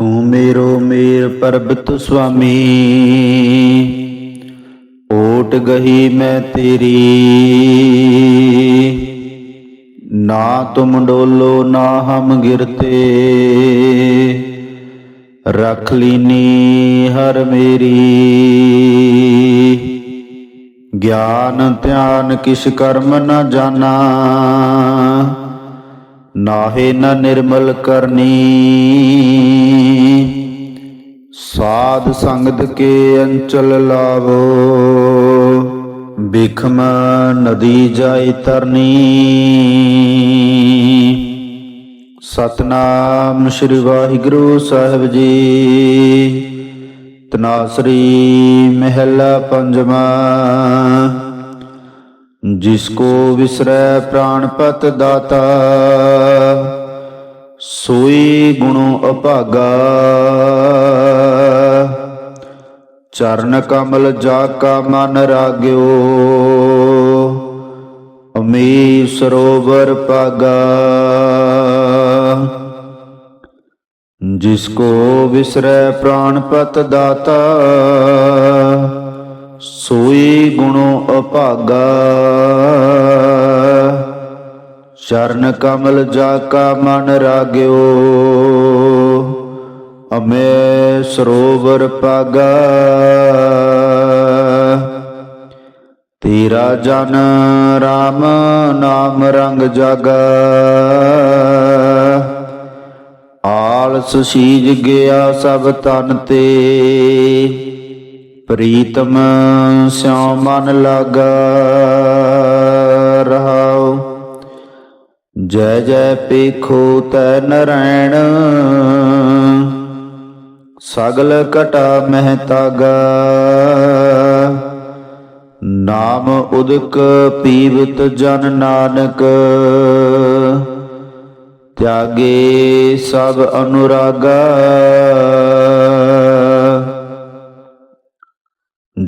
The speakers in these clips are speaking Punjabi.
ਤੂੰ ਮੇਰੋ ਮੇਰ ਪਰਬਤ ਸੁਆਮੀ। ਓਟ ਗਹੀ ਮੈਂ ਤੇਰੀ। ਨਾ ਤੁਮ ਡੋਲੋ, ਨਾ ਹਮ ਗਿਰਤੇ। ਰਖ ਲੀਨੀ ਹਰ ਮੇਰੀ। ਗਿਆਨ ਧਿਆਨ ਕਿਛ ਕਰਮ ਨਾ ਜਾਣਾ ਨਾਹੇ ਨ ਨਿਰਮਲ ਕਰਨੀ। ਸਾਧ ਸੰਗਤ ਕੇ ਅੰਚਲ ਲਾਵੋ। ਬਿਖਮ ਨਦੀ ਜਾਏ ਤਰਨੀ। ਸਤਨਾਮ ਸ੍ਰੀ ਵਾਹਿਗੁਰੂ ਸਾਹਿਬ ਜੀ। ਤਨਾਸਰੀ ਮਹਿਲਾ ਪੰਜਵਾ। ਜਿਸ ਕੋ ਵਿਸਰੈ ਪ੍ਰਾਣਪਤ ਦਾਤਾ ਸੋਈ ਗੁਣੋ ਅਭਾਗਾ ਚਰਨ ਕਮਲ ਜਾ ਕਾ ਮਨ ਰਾਗਿਓ ਅਮੀ ਸਰੋਵਰ ਪਾਗਾ ਜਿਸ ਕੋ ਵਿਸਰੈ ਪ੍ਰਾਣਪਤ ਦਾਤਾ ਸੋਈ ਗੁਣੋ ਅਭਾਗਾ। ਚਰਨ ਕਮਲ ਜਾ ਕਾ ਮਨ ਰਾਗਿਓ। ਅਮੇ ਸਰੋਵਰ ਪਾਗਾ। ਤੇਰਾ ਜਨ RAM ਨਾਮ ਰੰਗ ਜਾਗਾ। ਆਲਸ ਸੀਜ ਗਿਆ ਸਭ ਤਨ ਤੇ। ਪ੍ਰੀਤਮ ਸਿਉ ਮਨ ਲਾਗਾ ਰਹਾਉ। ਜੈ ਜੈ ਪੇਖੋ ਤੈ ਨਰੈਣ। ਸਗਲ ਘਟਾ ਮਹਿ ਤਾਗਾ। ਨਾਮ ਉਦਕ ਪੀਵਤ ਜਨ ਨਾਨਕ। ਤਿਆਗੇ ਸਭ ਅਨੁਰਾਗਾ।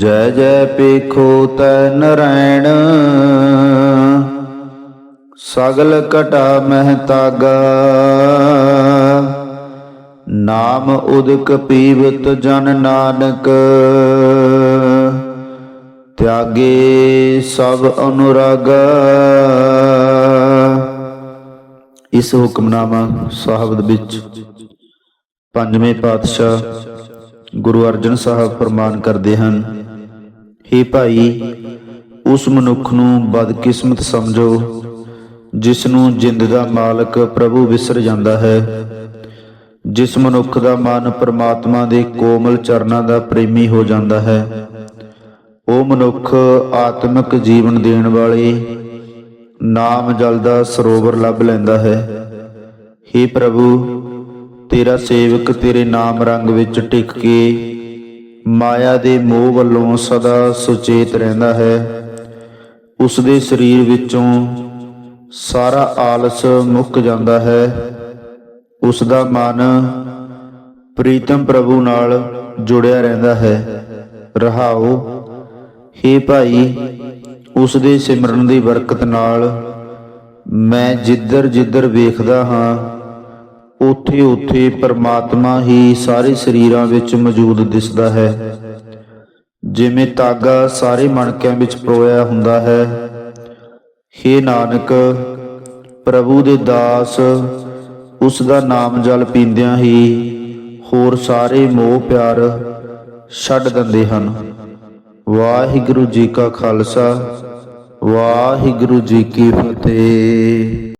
ਜੈ ਜੈ ਪੇਖੋ ਤੈ ਨਰੈਣ। ਸਗਲ ਘਟਾ ਮਹਿ ਤਾਗਾ। ਨਾਮ ਉਦਕ ਪੀਵਤ ਜਨ ਨਾਨਕ। ਤਿਆਗੇ ਸਭ ਅਨੁਰਾਗਾ। ਇਸ ਹੁਕਮਨਾਮਾ ਸਾਹਿਬ ਵਿੱਚ ਪੰਜਵੇਂ ਪਾਤਸ਼ਾਹ ਗੁਰੂ ਅਰਜਨ ਸਾਹਿਬ ਫਰਮਾਨ ਕਰਦੇ ਹਨ हे ਭਾਈ, ਉਸ ਮਨੁੱਖ ਨੂੰ ਬਦਕਿਸਮਤ ਸਮਝੋ, ਜਿਸ ਨੂੰ ਜਿੰਦ ਦਾ ਮਾਲਕ ਪ੍ਰਭੂ ਵਿਸਰ ਜਾਂਦਾ ਹੈ, ਜਿਸ ਮਨੁੱਖ ਦਾ ਮਨ ਪਰਮਾਤਮਾ ਦੇ ਕੋਮਲ ਚਰਨਾਂ ਦਾ ਪ੍ਰੇਮੀ ਹੋ ਜਾਂਦਾ ਹੈ। ਉਹ ਮਨੁੱਖ ਆਤਮਿਕ ਜੀਵਨ ਦੇਣ ਵਾਲੇ ਨਾਮ ਜਲ ਦਾ ਸਰੋਵਰ ਲੱਭ ਲੈਂਦਾ ਹੈ। हे ਪ੍ਰਭੂ, ਤੇਰਾ ਸੇਵਕ ਤੇਰੇ ਨਾਮ ਰੰਗ ਵਿੱਚ ਟਿਕ ਕੇ ਮਾਇਆ ਦੇ ਮੋਹ ਵੱਲੋਂ ਸਦਾ ਸੁਚੇਤ ਰਹਿੰਦਾ ਹੈ। ਉਸ ਦੇ ਸਰੀਰ ਵਿੱਚੋਂ ਸਾਰਾ ਆਲਸ ਮੁੱਕ ਜਾਂਦਾ ਹੈ। ਉਸ ਦਾ ਮਨ ਪ੍ਰੀਤਮ ਪ੍ਰਭੂ ਨਾਲ ਜੁੜਿਆ ਰਹਿੰਦਾ ਹੈ। ਰਹਾਓ हे ਭਾਈ, ਉਸ ਦੇ ਸਿਮਰਨ ਦੀ ਬਰਕਤ ਨਾਲ ਮੈਂ ਜਿੱਧਰ ਜਿੱਧਰ ਵੇਖਦਾ ਹਾਂ ਉੱਥੇ ਉੱਥੇ ਪਰਮਾਤਮਾ ਹੀ ਸਾਰੇ ਸਰੀਰਾਂ ਵਿੱਚ ਮੌਜੂਦ ਦਿਸਦਾ ਹੈ। ਜਿਵੇਂ ਤਾਗਾ ਸਾਰੇ ਮਣਕਿਆਂ ਵਿੱਚ ਪਰੋਇਆ ਹੁੰਦਾ ਹੈ। ਹੇ ਨਾਨਕ, ਪ੍ਰਭੂ ਦੇ ਦਾਸ, ਉਸ ਦਾ ਨਾਮ ਜਲ ਪੀਂਦਿਆਂ ਹੀ ਹੋਰ ਸਾਰੇ ਮੋਹ ਪਿਆਰ ਛੱਡ ਦਿੰਦੇ ਹਨ। ਵਾਹਿਗੁਰੂ ਜੀ ਕਾ ਖਾਲਸਾ, ਵਾਹਿਗੁਰੂ ਜੀ ਕੀ ਫਤਿਹ।